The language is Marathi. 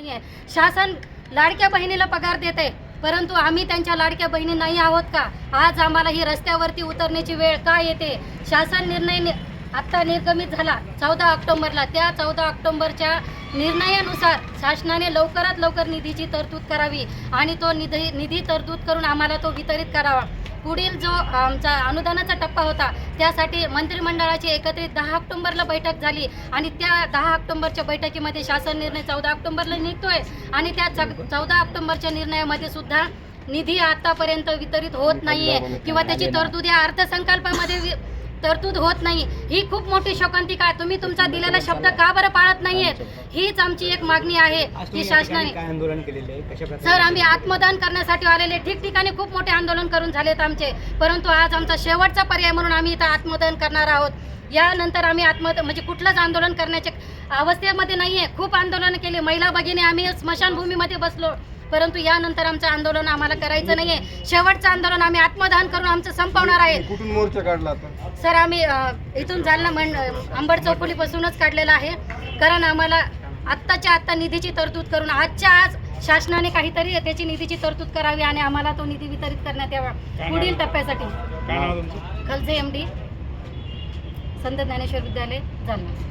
नाहीये. शासन लाडक्या बहिणीला पगार देते परंतु आम्ही त्यांच्या लाडक्या बहिणी नाही आहोत का? आज आम्हाला ही रस्त्यावरती उतरण्याची वेळ का येते? शासन निर्णय नि- आत्ता निर्गमित झाला चौदा ऑक्टोबरला. त्या चौदा ऑक्टोंबरच्या निर्णयानुसार शासनाने लवकरात लवकर निधीची तरतूद करावी आणि तो निधी निधी तरतूद करून आम्हाला तो वितरित करावा. पुढील जो आमचा अनुदानाचा टप्पा होता त्यासाठी मंत्रिमंडळाची एकत्रित दहा ऑक्टोबरला बैठक झाली आणि त्या दहा ऑक्टोबरच्या बैठकीमध्ये शासन निर्णय चौदा ऑक्टोबरला निघतोय आणि त्या चौदा ऑक्टोबरच्या निर्णयामध्ये सुद्धा निधी आतापर्यंत वितरित होत नाहीये किंवा त्याची तरतूद या अर्थसंकल्पामध्ये तरतूद होत नाही. ही खूप मोठी शोकांतिका आहे तुम्ही तुमचा दिलेला शब्द का बरं पाळत नाहीयेत हीच आमची एक मागणी आहे. की शासनाने काय सर आम्ही आत्मदान करण्यासाठी आलेले ठिकठिकाणी खूप मोठे आंदोलन करून झालेत आमचे. परंतु आज आमचा शेवटचा पर्याय म्हणून आम्ही इथं आत्मदान करणार आहोत. यानंतर आम्ही आत्म म्हणजे कुठलंच आंदोलन करण्याच्या अवस्थेमध्ये नाही आहे खूप आंदोलन केले. महिला भगिनी आम्ही स्मशानभूमीमध्ये बसलो. परंतु यानंतर आमचं आंदोलन आम्हाला करायचं नाही आहे शेवटचं आंदोलन आम्ही आत्मदान करून आमचं संपवणार आहे. कुठून मोर्चा काढला आता सर आम्ही अ, इथून जालना मंड अंबड चौफुलीपासूनच काढलेला आहे. कारण आम्हाला आत्ताच्या आत्ता निधीची तरतूद करून आजच्या आज शासनाने काहीतरी त्याची निधीची तरतूद करावी आणि आम्हाला तो निधी वितरित करण्यात यावा. पुढील टप्प्यासाठी. काय नाव तुमचं? खलजे एम डी संत ज्ञानेश्वर विद्यालय जालना.